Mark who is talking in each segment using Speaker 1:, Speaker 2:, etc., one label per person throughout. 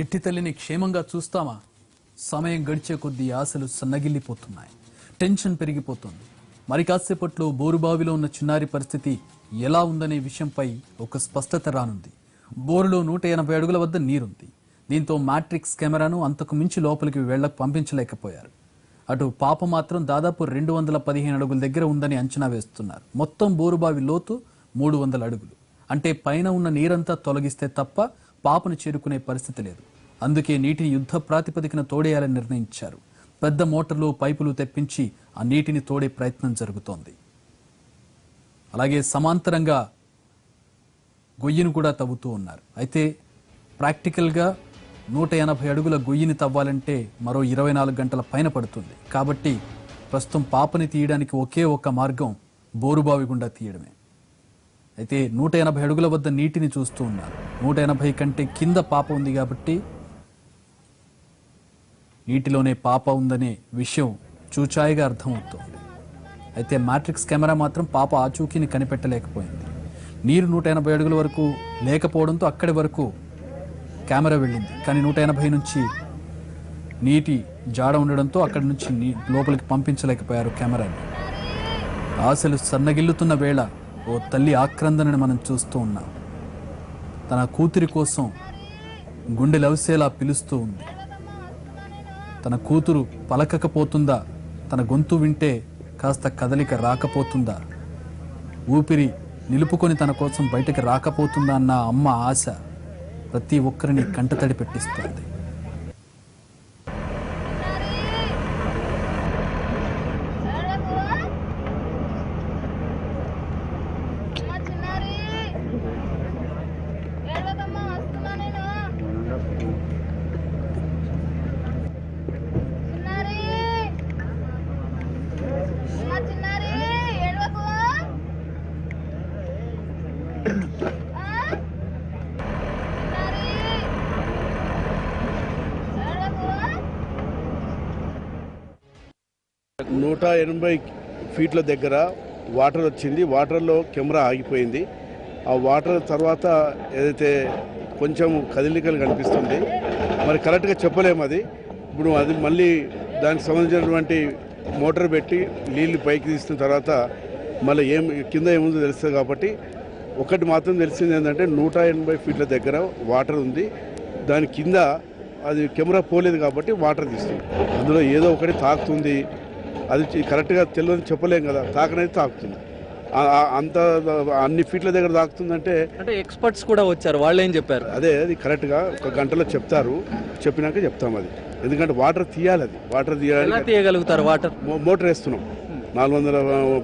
Speaker 1: చిట్టి తల్లిని క్షేమంగా చూస్తామా? సమయం గడిచే కొద్దీ ఆశలు సన్నగిల్లిపోతున్నాయి. టెన్షన్ పెరిగిపోతుంది. మరి కాసేపట్లో బోరుబావిలో ఉన్న చిన్నారి పరిస్థితి ఎలా ఉందనే విషయంపై ఒక స్పష్టత రానుంది. బోరులో నూట ఎనభై అడుగుల వద్ద నీరుంది. దీంతో మ్యాట్రిక్స్ కెమెరాను అంతకు మించి లోపలికి వెళ్ళకు పంపించలేకపోయారు. అటు పాప మాత్రం దాదాపు రెండు వందల పదిహేను అడుగుల దగ్గర ఉందని అంచనా వేస్తున్నారు. మొత్తం బోరుబావి లోతు మూడు వందల అడుగులు. అంటే పైన ఉన్న నీరంతా తొలగిస్తే తప్ప పాపను చేరుకునే పరిస్థితి లేదు. అందుకే నీటిని యుద్ధ ప్రాతిపదికన తోడేయాలని నిర్ణయించారు. పెద్ద మోటార్లు పైపులు తెప్పించి ఆ నీటిని తోడే ప్రయత్నం జరుగుతోంది. అలాగే సమాంతరంగా గొయ్యిని కూడా తవ్వుతూ ఉన్నారు. అయితే ప్రాక్టికల్గా నూట ఎనభై అడుగుల గొయ్యిని తవ్వాలంటే మరో ఇరవై నాలుగు గంటల పైన పడుతుంది. కాబట్టి ప్రస్తుతం పాపని తీయడానికి ఒకే ఒక మార్గం బోరుబావి గుండా తీయడమే. అయితే నూట ఎనభై అడుగుల వద్ద నీటిని చూస్తూ ఉన్నారు. నూట ఎనభై కంటే కింద పాప ఉంది కాబట్టి నీటిలోనే పాప ఉందనే విషయం చూచాయిగా అర్థమవుతోంది. అయితే మ్యాట్రిక్స్ కెమెరా మాత్రం పాప ఆచూకీని కనిపెట్టలేకపోయింది. నీరు నూట ఎనభై అడుగుల వరకు లేకపోవడంతో అక్కడి వరకు కెమెరా వెళ్ళింది. కానీ నూట ఎనభై నుంచి నీటి జాడ ఉండడంతో అక్కడి నుంచి నీ లోపలికి పంపించలేకపోయారు కెమెరాని. ఆశలు సన్నగిల్లుతున్న వేళ ఓ తల్లి ఆక్రందనని మనం చూస్తూ ఉన్నాం. తన కూతురి కోసం గుండె లవిసేలా పిలుస్తూ ఉంది. తన కూతురు పలకకపోతుందా? తన గొంతు వింటే కాస్త కదలిక రాకపోతుందా? ఊపిరి నిలుపుకొని తన కోసం బయటకు రాకపోతుందా అన్న అమ్మ ఆశ ప్రతి ఒక్కరిని కంటతడి పెట్టిస్తుంది
Speaker 2: అమ్మా చిన్నారి ఏడవకమ్మా వస్తున్నా నేను చిన్నారి అమ్మా చిన్నారి ఏడవకు ఆ? చిన్నారి ఏడవకు
Speaker 3: నూట ఎనభై ఫీట్ల దగ్గర వాటర్ వచ్చింది. వాటర్లో కెమెరా ఆగిపోయింది. ఆ వాటర్ తర్వాత ఏదైతే కొంచెం కదిలికలు కనిపిస్తుంది. మరి కరెక్ట్గా చెప్పలేము అది. ఇప్పుడు అది మళ్ళీ దానికి సంబంధించినటువంటి మోటార్ పెట్టి నీళ్ళు పైకి తీసిన తర్వాత మళ్ళీ ఏం కింద ఏముందో తెలుస్తుంది కాబట్టి ఒకటి మాత్రం తెలిసింది ఏంటంటే నూట ఎనభై ఫీట్ల దగ్గర వాటర్ ఉంది. దాని కింద అది కెమెరా పోలేదు కాబట్టి వాటర్ తీస్తుంది. అందులో ఏదో ఒకటి తాకుతుంది. అది కరెక్ట్గా తెలియదు చెప్పలేం కదా. తాకనైతే తాకుతుంది. అంత అన్ని ఫీట్ల దగ్గర తాకుతుందంటే
Speaker 4: అంటే ఎక్స్పర్ట్స్ కూడా వచ్చారు. వాళ్ళు ఏం చెప్పారు?
Speaker 3: అదే అది కరెక్ట్గా ఒక గంటలో చెప్తారు. చెప్పినాక చెప్తాం అది. ఎందుకంటే వాటర్ తీయాలి అది. వాటర్ తీయాలి
Speaker 4: తీయగలుగుతారు వాటర్?
Speaker 3: మోటార్ వేస్తున్నాం. నాలుగు వందల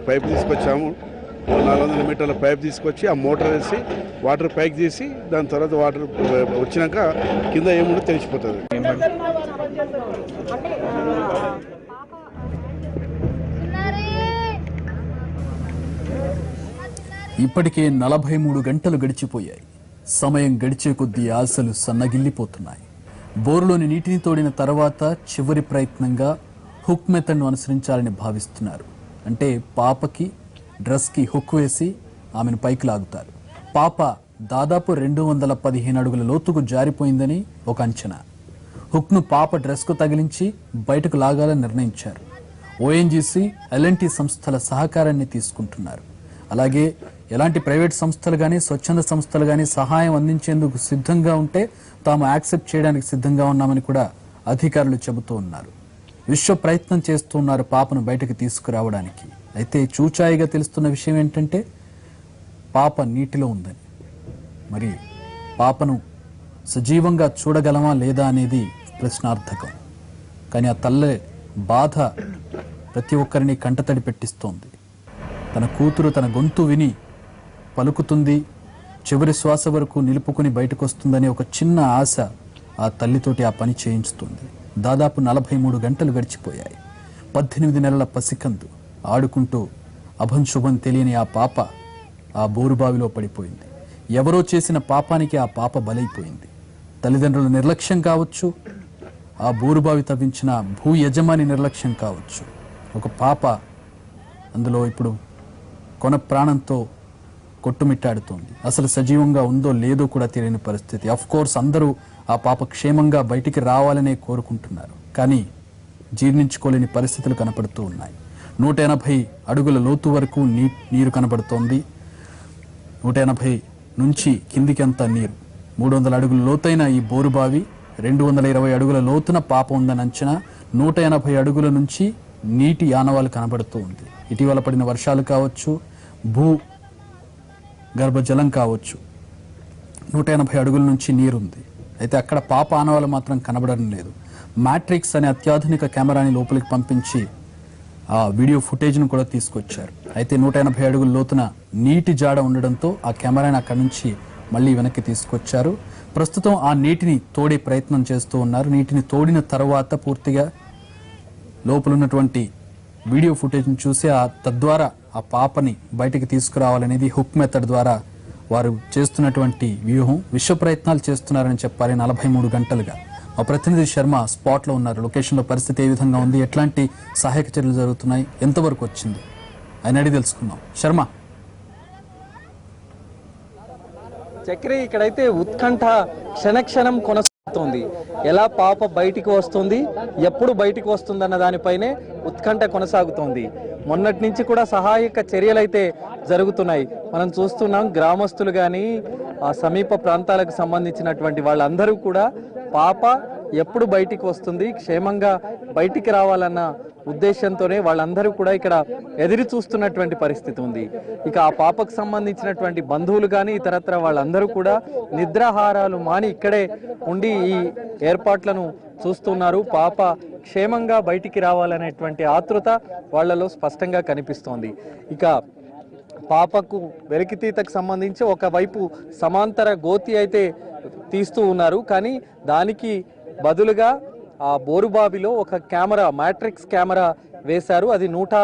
Speaker 3: పైప్ తీసుకొచ్చాము. నాలుగు వందల మీటర్ల పైప్ తీసుకొచ్చి ఆ మోటార్ వేసి వాటర్ ప్యాక్ చేసి దాని తర్వాత వాటర్ వచ్చినాక కింద ఏముందో తెలిసిపోతుంది.
Speaker 1: ఇప్పటికే నలభై మూడు గంటలు గడిచిపోయాయి. సమయం గడిచే కొద్దీ ఆశలు సన్నగిల్లిపోతున్నాయి. బోరులోని నీటిని తోడిన తర్వాత చివరి ప్రయత్నంగా హుక్ మెథడ్ను అనుసరించాలని భావిస్తున్నారు. అంటే పాపకి డ్రెస్కి హుక్ వేసి ఆమెను పైకి లాగుతారు. పాప దాదాపు రెండు వందల పదిహేను అడుగుల లోతుకు జారిపోయిందని ఒక అంచనా. హుక్ను పాప డ్రెస్కు తగిలించి బయటకు లాగాలని నిర్ణయించారు. ఓఎన్జీసీ ఎల్ఎన్టీ సంస్థల సహకారాన్ని తీసుకుంటున్నారు. అలాగే ఎలాంటి ప్రైవేట్ సంస్థలు కానీ స్వచ్ఛంద సంస్థలు కానీ సహాయం అందించేందుకు సిద్ధంగా ఉంటే తాము యాక్సెప్ట్ చేయడానికి సిద్ధంగా ఉన్నామని కూడా అధికారులు చెబుతూ ఉన్నారు. విశ్వ ప్రయత్నం చేస్తున్నారు పాపను బయటకు తీసుకురావడానికి. అయితే చూచాయిగా తెలుస్తున్న విషయం ఏంటంటే పాప నీటిలో ఉందని. మరి పాపను సజీవంగా చూడగలమా లేదా అనేది ప్రశ్నార్థకం. కానీ ఆ తల్లే బాధ ప్రతి ఒక్కరిని కంటతడి పెట్టిస్తోంది. తన కూతురు తన గొంతు విని పలుకుతుంది చివరి శ్వాస వరకు నిలుపుకుని బయటకు వస్తుందనే ఒక చిన్న ఆశ ఆ తల్లితోటి ఆ పని చేయించుతుంది. దాదాపు నలభై మూడు గంటలు గడిచిపోయాయి. పద్దెనిమిది నెలల పసికందు. ఆడుకుంటూ అభంశుభం తెలియని ఆ పాప ఆ బోరుబావిలో పడిపోయింది. ఎవరో చేసిన పాపానికి ఆ పాప బలైపోయింది. తల్లిదండ్రుల నిర్లక్ష్యం కావచ్చు ఆ బోరుబావి తవ్వించిన భూ యజమాని నిర్లక్ష్యం కావచ్చు. ఒక పాప అందులో ఇప్పుడు కొన ప్రాణంతో కొట్టుమిట్టాడుతోంది. అసలు సజీవంగా ఉందో లేదో కూడా తెలియని పరిస్థితి. అఫ్ కోర్స్ అందరూ ఆ పాప క్షేమంగా బయటికి రావాలనే కోరుకుంటున్నారు. కానీ జీర్ణించుకోలేని పరిస్థితులు కనపడుతూ ఉన్నాయి. నూట ఎనభై అడుగుల లోతు వరకు నీ నీరు కనబడుతోంది. నూట ఎనభై నుంచి కిందికెంత నీరు? మూడు వందల అడుగుల లోతైన ఈ బోరుబావి రెండు వందల ఇరవై అడుగుల లోతున పాప ఉందని అంచనా నూట ఎనభై అడుగుల నుంచి నీటి ఆనవాలు కనబడుతూ ఉంది. ఇటీవల పడిన వర్షాలు కావచ్చు భూ గర్భజలం కావచ్చు నూట ఎనభై అడుగుల నుంచి నీరుంది. అయితే అక్కడ పాప ఆనవాలు మాత్రం కనబడడం లేదు. మ్యాట్రిక్స్ అనే అత్యాధునిక కెమెరాని లోపలికి పంపించి వీడియో ఫుటేజ్ను కూడా తీసుకొచ్చారు. అయితే నూట ఎనభై అడుగుల లోతున నీటి జాడ ఉండడంతో ఆ కెమెరాని అక్కడి నుంచి మళ్ళీ వెనక్కి తీసుకొచ్చారు. ప్రస్తుతం ఆ నీటిని తోడే ప్రయత్నం చేస్తూ ఉన్నారు. నీటిని తోడిన తర్వాత పూర్తిగా లోపలున్నటువంటి వీడియో ఫుటేజ్ని చూసి ఆ తద్వారా ఆ పాపని బయటికి తీసుకురావాలనేది హుక్ మెథడ్ ద్వారా వారు చేస్తున్నటువంటి వ్యూహం. విశ్వ ప్రయత్నాలు చేస్తున్నారని చెప్పాలి నలభై మూడు గంటలుగా. మా ప్రతినిధి శర్మ స్పాట్లో ఉన్నారు. లొకేషన్లో పరిస్థితి ఏ విధంగా ఉంది? ఎట్లాంటి సహాయక చర్యలు జరుగుతున్నాయి? ఎంతవరకు వచ్చింది? ఆయన అడిగి తెలుసుకుందాం. శర్మ.
Speaker 4: చక్రి ఇక్కడైతే ఉత్కంఠ క్షణక్షణం కొనసాగుతోంది ఎలా పాప బయటికి వస్తుంది ఎప్పుడు బయటికి వస్తుంది అన్న దానిపైనే ఉత్కంఠ కొనసాగుతోంది. మొన్నటి నుంచి కూడా సహాయక చర్యలైతే జరుగుతున్నాయి. మనం చూస్తున్నాం గ్రామస్తులు కానీ ఆ సమీప ప్రాంతాలకు సంబంధించినటువంటి వాళ్ళందరూ కూడా పాప ఎప్పుడు బయటికి వస్తుంది? క్షేమంగా బయటికి రావాలన్న ఉద్దేశంతోనే వాళ్ళందరూ కూడా ఇక్కడ ఎదిరి చూస్తున్నటువంటి పరిస్థితి ఉంది. ఇక ఆ పాపకు సంబంధించినటువంటి బంధువులు కానీ ఇతరత్ర వాళ్ళందరూ కూడా నిద్రాహారాలు మాని ఇక్కడే ఉండి ఈ ఏర్పాట్లను చూస్తున్నారు. పాప క్షేమంగా బయటికి రావాలనేటువంటి ఆతృత వాళ్ళలో స్పష్టంగా కనిపిస్తోంది. ఇక పాపకు వెలికితీతకు సంబంధించి ఒకవైపు సమాంతర గోతి అయితే తీస్తూ ఉన్నారు. కానీ దానికి బదులుగా ఆ బోరుబావిలో ఒక కెమెరా మ్యాట్రిక్స్ కెమెరా వేశారు. అది నూట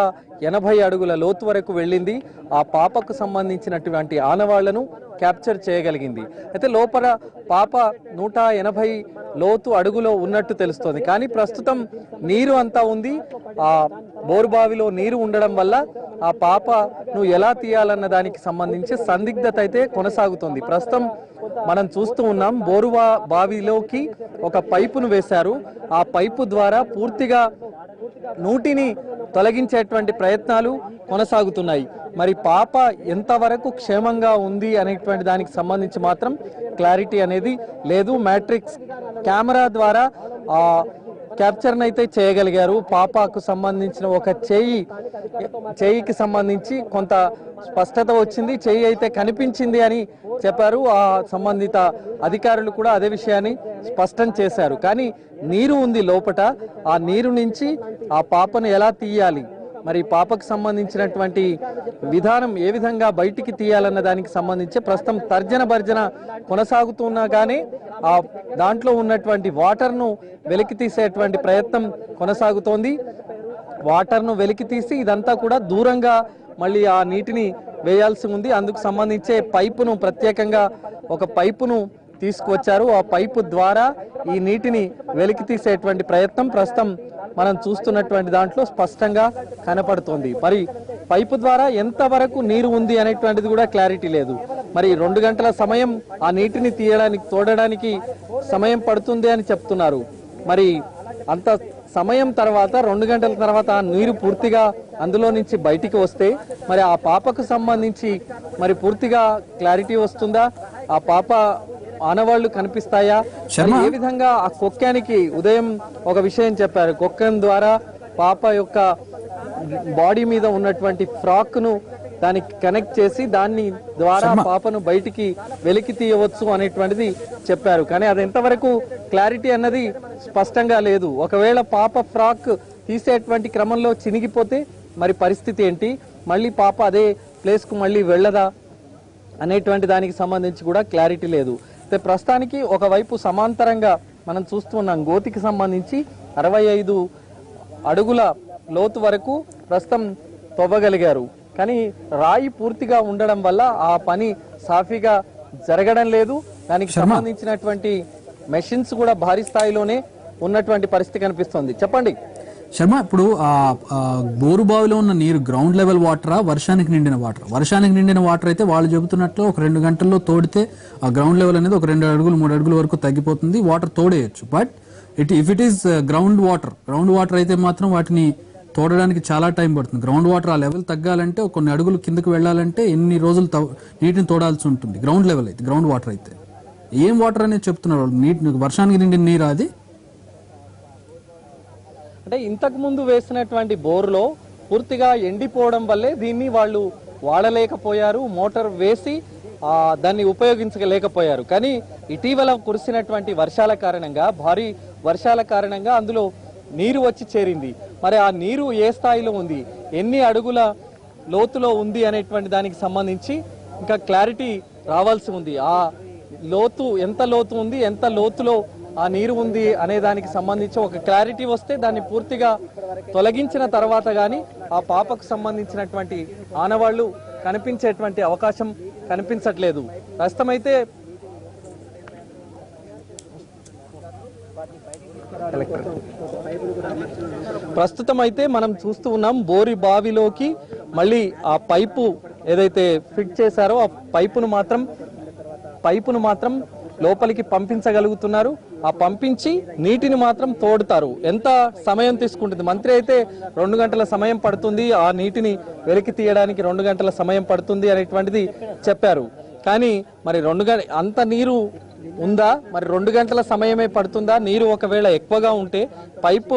Speaker 4: ఎనభై అడుగుల లోతు వరకు వెళ్ళింది. ఆ పాపకు సంబంధించినటువంటి ఆనవాళ్ళను క్యాప్చర్ చేయగలిగింది. అయితే లోపల పాప నూట ఎనభై లోతు అడుగులో ఉన్నట్టు తెలుస్తోంది. కానీ ప్రస్తుతం నీరు అంతా ఉంది. ఆ బోరుబావిలో నీరు ఉండడం వల్ల ఆ పాపను ఎలా తీయాలన్న దానికి సంబంధించి సందిగ్ధత అయితే కొనసాగుతుంది. ప్రస్తుతం మనం చూస్తూ ఉన్నాం బోరువా బావిలోకి ఒక పైపును వేశారు. ఆ పైపు ద్వారా పూర్తిగా నూటిని తొలగించేటువంటి ప్రయత్నాలు కొనసాగుతున్నాయి. మరి పాప ఎంతవరకు క్షేమంగా ఉంది అనేటువంటి దానికి సంబంధించి మాత్రం క్లారిటీ అనేది లేదు. మ్యాట్రిక్స్ కెమెరా ద్వారా క్యాప్చర్ని అయితే చేయగలిగారు. పాపకు సంబంధించిన ఒక చేయి చేయికి సంబంధించి కొంత స్పష్టత వచ్చింది. చేయి అయితే కనిపించింది అని చెప్పారు. ఆ సంబంధిత అధికారులు కూడా అదే విషయాన్ని స్పష్టం చేశారు. కానీ నీరు ఉంది లోపట. ఆ నీరు నుంచి ఆ పాపను ఎలా తీయాలి? మరి పాపకు సంబంధించినటువంటి విధానం ఏ విధంగా బయటికి తీయాలన్న దానికి సంబంధించి ప్రస్తుతం తర్జన భర్జన కొనసాగుతున్నా కానీ ఆ దాంట్లో ఉన్నటువంటి వాటర్ను వెలికి తీసేటువంటి ప్రయత్నం కొనసాగుతోంది. వాటర్ను వెలికి తీసి ఇదంతా కూడా దూరంగా మళ్ళీ ఆ నీటిని వేయాల్సి ఉంది. అందుకు సంబంధించే పైపును ప్రత్యేకంగా ఒక పైపును తీసుకువచ్చారు. ఆ పైపు ద్వారా ఈ నీటిని వెలికి తీసేటువంటి ప్రయత్నం ప్రస్తుతం మనం చూస్తున్నటువంటి దాంట్లో స్పష్టంగా కనపడుతోంది. మరి పైపు ద్వారా ఎంత వరకు నీరు ఉంది అనేటువంటిది కూడా క్లారిటీ లేదు. మరి రెండు గంటల సమయం ఆ నీటిని తీయడానికి తోడడానికి సమయం పడుతుంది అని చెప్తున్నారు. మరి అంత సమయం తర్వాత రెండు గంటల తర్వాత ఆ నీరు పూర్తిగా అందులో నుంచి బయటికి వస్తే మరి ఆ పాపకు సంబంధించి మరి పూర్తిగా క్లారిటీ వస్తుందా? ఆ పాప ఆనవాళ్ళు కనిపిస్తాయా? ఏ విధంగా ఆ కొక్కానికి ఉదయం ఒక విషయం చెప్పారు. కొక్కన్ ద్వారా పాప యొక్క బాడీ మీద ఉన్నటువంటి ఫ్రాక్ను దానికి కనెక్ట్ చేసి దాన్ని ద్వారా పాపను బయటికి వెలికి తీయవచ్చు అనేటువంటిది చెప్పారు. కానీ అది ఎంతవరకు క్లారిటీ అన్నది స్పష్టంగా లేదు. ఒకవేళ పాప ఫ్రాక్ తీసేటువంటి క్రమంలో చినిగిపోతే మరి పరిస్థితి ఏంటి? మళ్ళీ పాప అదే ప్లేస్కు మళ్ళీ వెళ్ళదా? అనేటువంటి దానికి సంబంధించి కూడా క్లారిటీ లేదు. ప్రస్తుతానికి ఒకవైపు సమాంతరంగా మనం చూస్తున్నాం గోతికి సంబంధించి అరవై ఐదు అడుగుల లోతు వరకు ప్రస్తుతం తవ్వగలిగారు. కానీ రాయి పూర్తిగా ఉండడం వల్ల ఆ పని సాఫీగా జరగడం లేదు. దానికి సంబంధించినటువంటి మెషిన్స్ కూడా భారీ స్థాయిలోనే ఉన్నటువంటి పరిస్థితి కనిపిస్తుంది. చెప్పండి.
Speaker 1: శర్మ ఇప్పుడు ఆ బోరు బావిలో ఉన్న నీరు గ్రౌండ్ లెవెల్ వాటరా వర్షానికి నిండిన వాటర్ వర్షానికి నిండిన వాటర్ అయితే వాళ్ళు చెబుతున్నట్లు ఒక రెండు గంటల్లో తోడితే ఆ గ్రౌండ్ లెవెల్ అనేది ఒక రెండు అడుగులు మూడు అడుగుల వరకు తగ్గిపోతుంది water తోడేయచ్చు. But it if it is ground water ground water అయితే మాత్రం వాటిని తోడడానికి చాలా టైం పడుతుంది. గ్రౌండ్ వాటర్ ఆ లెవెల్ తగ్గాలంటే కొన్ని అడుగులు కిందకి వెళ్ళాలంటే ఎన్ని రోజులు తవ్- నీటిని తోడాల్సి ఉంటుంది. గ్రౌండ్ లెవెల్ అయితే గ్రౌండ్ వాటర్ అయితే. ఏం వాటర్ అనేది చెప్తున్నారు వాళ్ళు? నీటి వర్షానికి నిండిన నీరు అది?
Speaker 4: అంటే ఇంతకు ముందు వేసినటువంటి బోర్లో పూర్తిగా ఎండిపోవడం వల్లే దీన్ని వాళ్ళు వాడలేకపోయారు మోటార్ వేసి దాన్ని ఉపయోగించలేకపోయారు. కానీ ఇటీవల కురిసినటువంటి వర్షాల కారణంగా భారీ వర్షాల కారణంగా అందులో నీరు వచ్చి చేరింది. మరి ఆ నీరు ఏ స్థాయిలో ఉంది? ఎన్ని అడుగుల లోతులో ఉంది అనేటువంటి దానికి సంబంధించి ఇంకా క్లారిటీ రావాల్సి ఉంది. ఆ లోతు ఎంత లోతు ఉంది ఎంత లోతులో ఆ నీరు ఉంది అనే దానికి సంబంధించి ఒక క్లారిటీ వస్తే దాన్ని పూర్తిగా తొలగించిన తర్వాత కానీ ఆ పాపకు సంబంధించినటువంటి ఆనవాళ్ళు కనిపించేటువంటి అవకాశం కనిపించట్లేదు. ప్రస్తుతం అయితే ప్రస్తుతం అయితే మనం చూస్తూ ఉన్నాం బోరి బావిలోకి మళ్ళీ ఆ పైపు ఏదైతే ఫిట్ చేశారో ఆ పైపును మాత్రం పైపును మాత్రం లోపలికి పంపించగలుగుతున్నారు. ఆ పంపించి నీటిని మాత్రం తోడుతారు. ఎంత సమయం తీసుకుంటుంది? మంత్రి అయితే రెండు గంటల సమయం పడుతుంది. ఆ నీటిని వెలికి తీయడానికి రెండు గంటల సమయం పడుతుంది అనేటువంటిది చెప్పారు. కానీ మరి రెండు గంట అంత నీరు ఉందా? మరి రెండు గంటల సమయమే పడుతుందా? నీరు ఒకవేళ ఎక్కువగా ఉంటే పైపు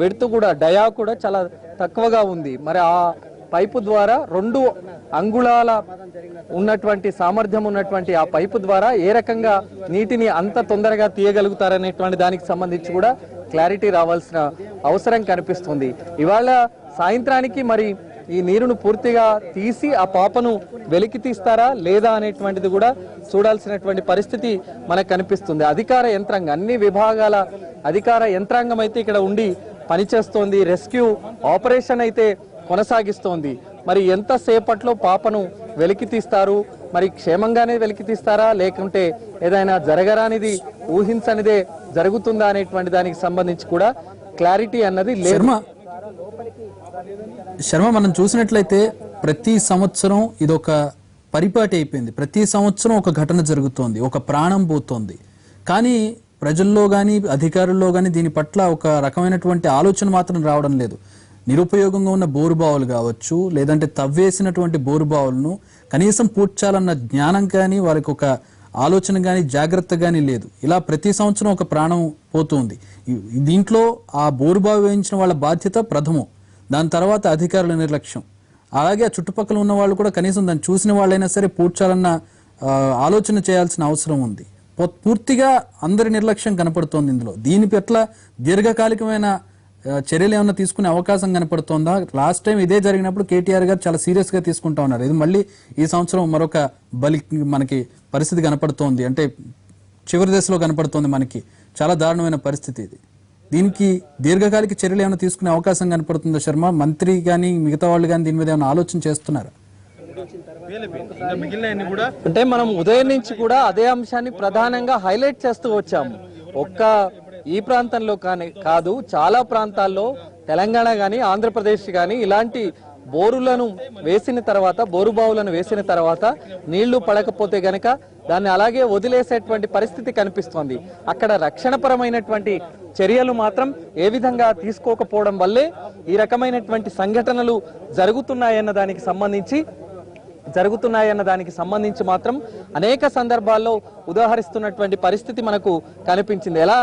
Speaker 4: వెడుతూ కూడా డయా కూడా చాలా తక్కువగా ఉంది. మరి ఆ పైపు ద్వారా రెండు అంగుళాల ఉన్నటువంటి సామర్థ్యం ఉన్నటువంటి ఆ పైపు ద్వారా ఏ రకంగా నీటిని అంత తొందరగా తీయగలుగుతారనేటువంటి దానికి సంబంధించి కూడా క్లారిటీ రావాల్సిన అవసరం కనిపిస్తుంది. ఇవాళ సాయంత్రానికి మరి ఈ నీరును పూర్తిగా తీసి ఆ పాపను వెలికి తీస్తారా లేదా అనేటువంటిది కూడా చూడాల్సినటువంటి పరిస్థితి మనకు కనిపిస్తుంది. అధికార యంత్రాంగం అన్ని విభాగాల అధికార యంత్రాంగం అయితే ఇక్కడ ఉండి పనిచేస్తోంది. రెస్క్యూ ఆపరేషన్ అయితే కొనసాగిస్తోంది. మరి ఎంత సేపట్లో పాపను వెలికి తీస్తారు? మరి క్షేమంగానే వెలికి తీస్తారా? లేకుంటే ఏదైనా జరగరానిది ఊహించనిదే జరుగుతుందా అనేటువంటి దానికి సంబంధించి కూడా క్లారిటీ అన్నది లేదు.
Speaker 1: శర్మ శర్మ మనం చూసినట్లయితే ప్రతి సంవత్సరం ఇదొక పరిపాటి అయిపోయింది. ప్రతి సంవత్సరం ఒక ఘటన జరుగుతోంది ఒక ప్రాణం పోతోంది. కానీ ప్రజల్లో కానీ అధికారుల్లో కానీ దీని పట్ల ఒక రకమైనటువంటి ఆలోచన మాత్రం రావడం లేదు. నిరుపయోగంగా ఉన్న బోరుబావులు కావచ్చు లేదంటే తవ్వేసినటువంటి బోరుబావులను కనీసం పూడ్చాలన్న జ్ఞానం కానీ వారికి ఒక ఆలోచన కానీ జాగ్రత్త కానీ లేదు. ఇలా ప్రతి సంవత్సరం ఒక ప్రాణం పోతుంది. దీంట్లో ఆ బోరుబావి వేయించిన వాళ్ళ బాధ్యత ప్రథమం. దాని తర్వాత అధికారుల నిర్లక్ష్యం. అలాగే ఆ చుట్టుపక్కల ఉన్న వాళ్ళు కూడా కనీసం దాన్ని చూసిన వాళ్ళైనా సరే పూడ్చాలన్న ఆలోచన చేయాల్సిన అవసరం ఉంది. పూర్తిగా అందరి నిర్లక్ష్యం కనపడుతోంది ఇందులో. దీని పట్ల దీర్ఘకాలికమైన చర్యలు ఏమైనా తీసుకునే అవకాశం కనపడుతోందా? లాస్ట్ టైం ఇదే జరిగినప్పుడు కేటీఆర్ గారు చాలా సీరియస్గా తీసుకుంటా ఉన్నారు. ఇది మళ్ళీ ఈ సంవత్సరం మరొక బలి మనకి పరిస్థితి కనపడుతోంది. అంటే చివరి దశలో కనపడుతోంది మనకి. చాలా దారుణమైన పరిస్థితి ఇది. దీనికి దీర్ఘకాలిక చర్యలు ఏమైనా తీసుకునే అవకాశం కనపడుతుందా శర్మ? మంత్రి కానీ మిగతా వాళ్ళు కానీ దీని మీద ఏమైనా ఆలోచన చేస్తున్నారా?
Speaker 4: అంటే మనం ఉదయం నుంచి కూడా అదే అంశాన్ని ప్రధానంగా హైలైట్ చేస్తూ వచ్చాము. ఒక్క ఈ ప్రాంతంలో కానీ కాదు చాలా ప్రాంతాల్లో తెలంగాణ కానీ ఆంధ్రప్రదేశ్ కానీ ఇలాంటి బోరులను వేసిన తర్వాత బోరు బావులను వేసిన తర్వాత నీళ్ళు పడకపోతే గనక దాన్ని అలాగే వదిలేసేటువంటి పరిస్థితి కనిపిస్తోంది. అక్కడ రక్షణపరమైనటువంటి చర్యలు మాత్రం ఏ విధంగా తీసుకోకపోవడం వల్లే ఈ రకమైనటువంటి సంఘటనలు జరుగుతున్నాయన్న దానికి సంబంధించి జరుగుతున్నాయన్న దానికి సంబంధించి మాత్రం అనేక సందర్భాల్లో ఉదాహరిస్తున్నటువంటి పరిస్థితి మనకు కనిపించింది. ఎలా?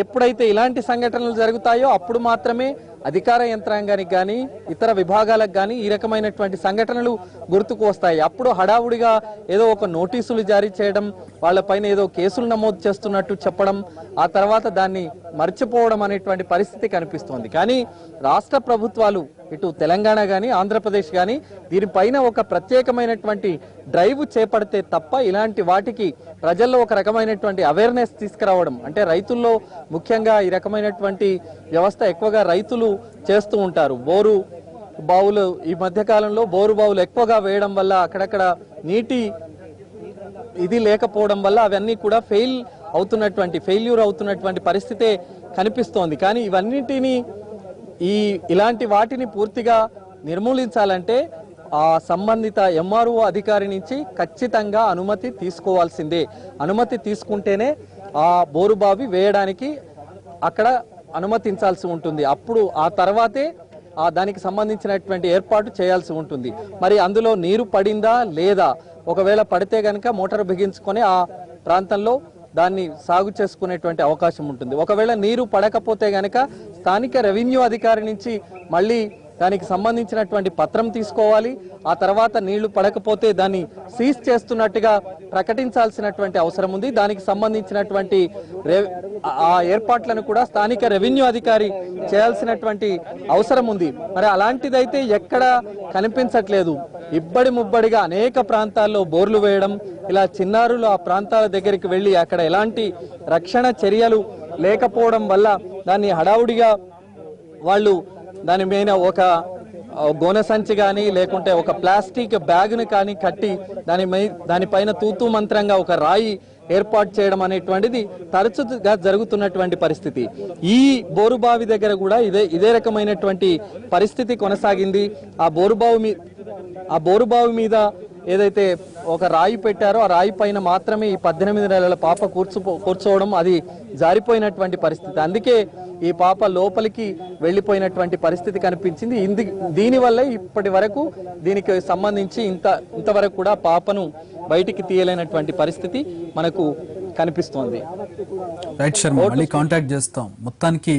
Speaker 4: ఎప్పుడైతే ఇలాంటి సంఘటనలు జరుగుతాయో అప్పుడు మాత్రమే అధికార యంత్రాంగానికి కానీ ఇతర విభాగాలకు కానీ ఈ రకమైనటువంటి సంఘటనలు గుర్తుకు వస్తాయి. అప్పుడు హడావుడిగా ఏదో ఒక నోటీసులు జారీ చేయడం వాళ్ళపైన ఏదో కేసులు నమోదు చేస్తున్నట్టు చెప్పడం ఆ తర్వాత దాన్ని మర్చిపోవడం అనేటువంటి పరిస్థితి కనిపిస్తోంది. కానీ రాష్ట్ర ప్రభుత్వాలు ఇటు తెలంగాణ కానీ ఆంధ్రప్రదేశ్ కానీ దీనిపైన ఒక ప్రత్యేకమైనటువంటి డ్రైవ్ చేపడితే తప్ప ఇలాంటి వాటికి ప్రజల్లో ఒక రకమైనటువంటి అవేర్నెస్ తీసుకురావడం. అంటే రైతుల్లో ముఖ్యంగా ఈ రకమైనటువంటి వ్యవస్థ ఎక్కువగా రైతులు చేస్తూ ఉంటారు. బోరు బావులు ఈ మధ్యకాలంలో బోరు బావులు ఎక్కువగా వేయడం వల్ల అక్కడక్కడ నీటి ఇది లేకపోవడం వల్ల అవన్నీ కూడా ఫెయిల్ అవుతున్నటువంటి ఫెయిల్యూర్ అవుతున్నటువంటి పరిస్థితే కనిపిస్తోంది. కానీ ఇవన్నిటిని ఈ ఇలాంటి వాటిని పూర్తిగా నిర్మూలించాలంటే ఆ సంబంధిత ఎంఆర్ఓ అధికారి నుంచి ఖచ్చితంగా అనుమతి తీసుకోవాల్సిందే. అనుమతి తీసుకుంటేనే ఆ బోరుబావి వేయడానికి అక్కడ అనుమతించాల్సి ఉంటుంది. అప్పుడు ఆ తర్వాతే ఆ దానికి సంబంధించినటువంటి ఏర్పాటు చేయాల్సి ఉంటుంది. మరి అందులో నీరు పడిందా లేదా? ఒకవేళ పడితే కనుక మోటార్ బిగించుకొని ఆ ప్రాంతంలో దాన్ని సాగు చేసుకునేటువంటి అవకాశం ఉంటుంది. ఒకవేళ నీరు పడకపోతే గనక స్థానిక రెవెన్యూ అధికారి నుంచి మళ్ళీ దానికి సంబంధించినటువంటి పత్రం తీసుకోవాలి. ఆ తర్వాత నీళ్ళు పడకపోతే దాన్ని సీజ్ చేస్తున్నట్టుగా ప్రకటించాల్సినటువంటి అవసరం ఉంది. దానికి సంబంధించినటువంటి ఆ ఏర్పాట్లను కూడా స్థానిక రెవెన్యూ అధికారి చేయాల్సినటువంటి అవసరం ఉంది. మరి అలాంటిదైతే ఎక్కడ కనిపించట్లేదు. ఇబ్బడి ముబ్బడిగా అనేక ప్రాంతాల్లో బోర్లు వేయడం ఇలా చిన్నారులు ఆ ప్రాంతాల దగ్గరికి వెళ్ళి అక్కడ ఎలాంటి రక్షణ చర్యలు లేకపోవడం వల్ల దాన్ని హడావుడిగా వాళ్ళు దాని మీద ఒక ఆ, గోనె సంచి కానీ లేకుంటే ఒక ప్లాస్టిక్ బ్యాగ్ను కానీ కట్టి దాని దానిపైన తూతూ మంత్రంగా ఒక రాయి ఏర్పాటు చేయడం అనేటువంటిది తరచుగా జరుగుతున్నటువంటి పరిస్థితి. ఈ బోరుబావి దగ్గర కూడా ఇదే ఇదే రకమైనటువంటి పరిస్థితి కొనసాగింది. ఆ బోరుబావి మీ ఆ బోరుబావి మీద ఏదైతే ఒక రాయి పెట్టారో ఆ రాయి పైన మాత్రమే ఈ పద్దెనిమిది నెలల పాప కూర్చో కూర్చోవడం అది జారిపోయినటువంటి పరిస్థితి. అందుకే ఈ పాప లోపలికి వెళ్ళిపోయినటువంటి పరిస్థితి కనిపించింది. ఇంది దీనివల్లే ఇప్పటి వరకు దీనికి సంబంధించి ఇంత ఇంతవరకు కూడా పాపను బయటికి తీయలేనటువంటి పరిస్థితి మనకు కనిపిస్తోంది.
Speaker 1: రైట్ శర్మ మళ్ళీ కాంటాక్ట్ చేస్తాం. మొత్తానికి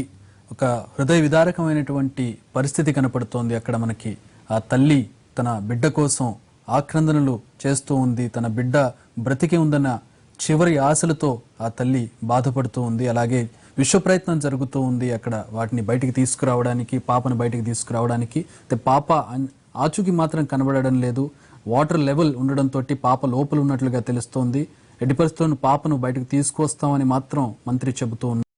Speaker 1: ఒక హృదయ విదారకమైనటువంటి పరిస్థితి కనపడుతోంది అక్కడ మనకి. ఆ తల్లి తన బిడ్డ కోసం ఆక్రందనలు చేస్తూ ఉంది. తన బిడ్డ బ్రతికి ఉందన్న చివరి ఆశలతో ఆ తల్లి బాధపడుతూ ఉంది. అలాగే విశ్వ ప్రయత్నం జరుగుతూ ఉంది అక్కడ. వాటిని బయటికి తీసుకురావడానికి పాపను బయటికి తీసుకురావడానికి. పాప ఆచూకి మాత్రం కనబడడం లేదు. వాటర్ లెవెల్ ఉండడంతో పాప లోపల ఉన్నట్లుగా తెలుస్తోంది. ఎట్టి పాపను బయటకు తీసుకొస్తామని మాత్రం మంత్రి చెబుతూ ఉన్నారు.